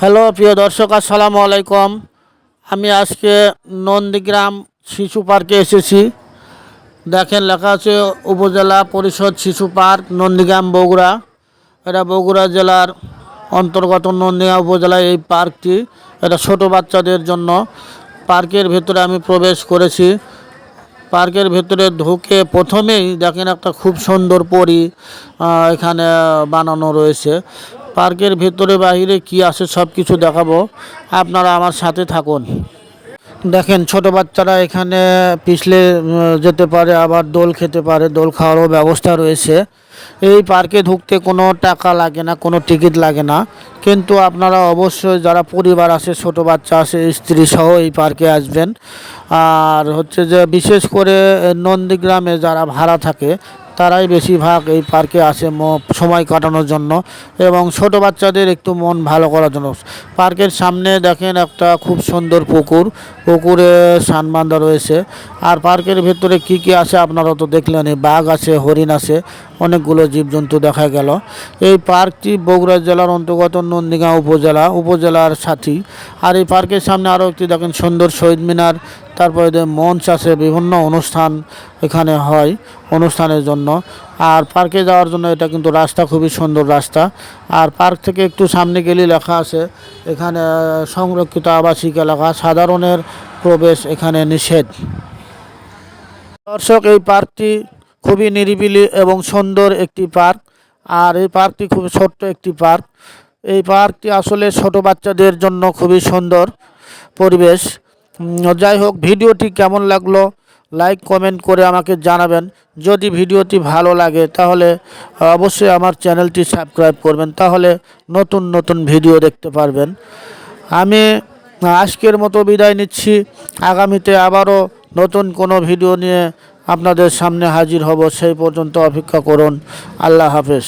Hello, প্রিয় দর্শক, আসসালামু আলাইকুম। আমি আজকে নন্দীগ্রাম শিশু পার্কে এসেছি। দেখেন, লেখা আছে উপজেলা পরিষদ শিশু পার্ক, নন্দীগ্রাম বগুড়া। এটা বগুড়া জেলার অন্তর্গত নন্দীগ্রাম উপজেলায় এই পার্কটি। এটা ছোট বাচ্চাদের জন্য। পার্কের ভেতরে আমি প্রবেশ করেছি। পার্কের ভেতরে ঢুকে প্রথমেই দেখেন একটা খুব সুন্দর পরি এখানে বানানো রয়েছে। পার্কের ভেতরে বাইরে কি আছে সব কিছু দেখাবো। আপনারা আমার সাথে থাকুন। দেখেন ছোট বাচ্চারা এখানে পিছলে যেতে পারে, আবার দোল খেতে পারে, দোল খাওয়ারও ব্যবস্থা রয়েছে। এই পার্কে ঢুকতে কোনো টাকা লাগে না, কোনো টিকিট লাগে না। কিন্তু আপনারা অবশ্যই যারা পরিবার আছে, ছোট বাচ্চা আছে, স্ত্রী সহ এই পার্কে আসবেন। আর হচ্ছে যে, বিশেষ করে নন্দীগ্রামে যারা ভাড়া থাকে তারাই বেশিরভাগ এই পার্কে আসে সময় কাটানোর জন্য এবং ছোট বাচ্চাদের একটু মন ভালো করার জন্য। পার্কের সামনে দেখেন একটা খুব সুন্দর পুকুর, পুকুরে সানবান্ধা রয়েছে। আর পার্কের ভেতরে কি কি আছে আপনারা তো দেখলেনই বাঘ আছে, হরিণ আছে, অনেকগুলো জীবজন্তু দেখা গেল। এই পার্কটি বগুড়া জেলার অন্তর্গত নন্দীগাঁও উপজেলা, উপজেলার সাথী। আর এই পার্কের সামনে আরও একটি দেখেন সুন্দর শহীদ মিনার তারপরে মঞ্চ আছে, বিভিন্ন অনুষ্ঠান এখানে হয় অনুষ্ঠানের জন্য। আর পার্কে যাওয়ার জন্য এটা কিন্তু রাস্তা, খুবই সুন্দর রাস্তা। আর পার্ক থেকে একটু সামনে গেলে লেখা আছে, এখানে সংরক্ষিত আবাসিক এলাকা, সাধারণের প্রবেশ এখানে নিষেধ। দর্শক, এই পার্কটি খুবই নিরিবিলি এবং সুন্দর একটি পার্ক আর এই পার্কটি খুব ছোট্ট একটি পার্ক এই পার্কটি আসলে ছোট বাচ্চাদের জন্য খুবই সুন্দর পরিবেশ। যাই হোক, ভিডিওটি কেমন লাগল লাইক কমেন্ট করে আমাকে জানাবেন। যদি ভিডিওটি ভালো লাগে, তাহলে অবশ্যই আমার চ্যানেলটি সাবস্ক্রাইব করবেন, তাহলে নতুন নতুন ভিডিও দেখতে পারবেন। আমি আজকের মতো বিদায় নিচ্ছি। আগামীতে আবারও নতুন কোনো ভিডিও নিয়ে আপনাদের সামনে হাজির হব, সেই পর্যন্ত অপেক্ষা করুন। আল্লাহ হাফেজ।